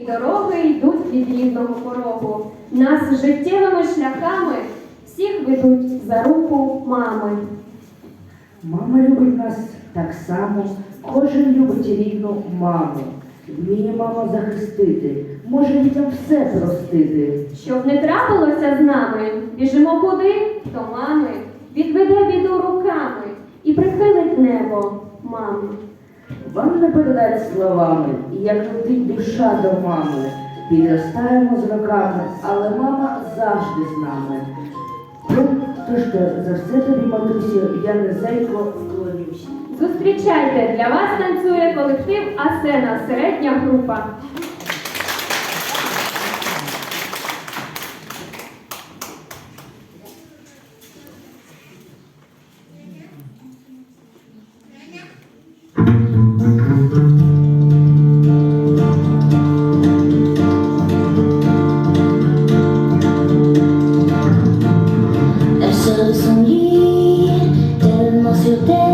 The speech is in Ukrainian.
І Дороги йдуть від рідного порогу. Нас життєвими шляхами всіх ведуть за руку мами. Мама любить нас так само, кожен любить рідну маму. Вміє мама захистити, може дітям все простити. Щоб не трапилося з нами, біжимо куди, до мами, відведе біду руками і прихилить небо мами. Вам не передать словами, як летить душа до мами. Підростаємо з роками, але мама завжди з нами. Тож то за все тобі, матусю, я низенько вклонюсь. Зустрічайте, для вас танцює колектив Асена, середня група. day.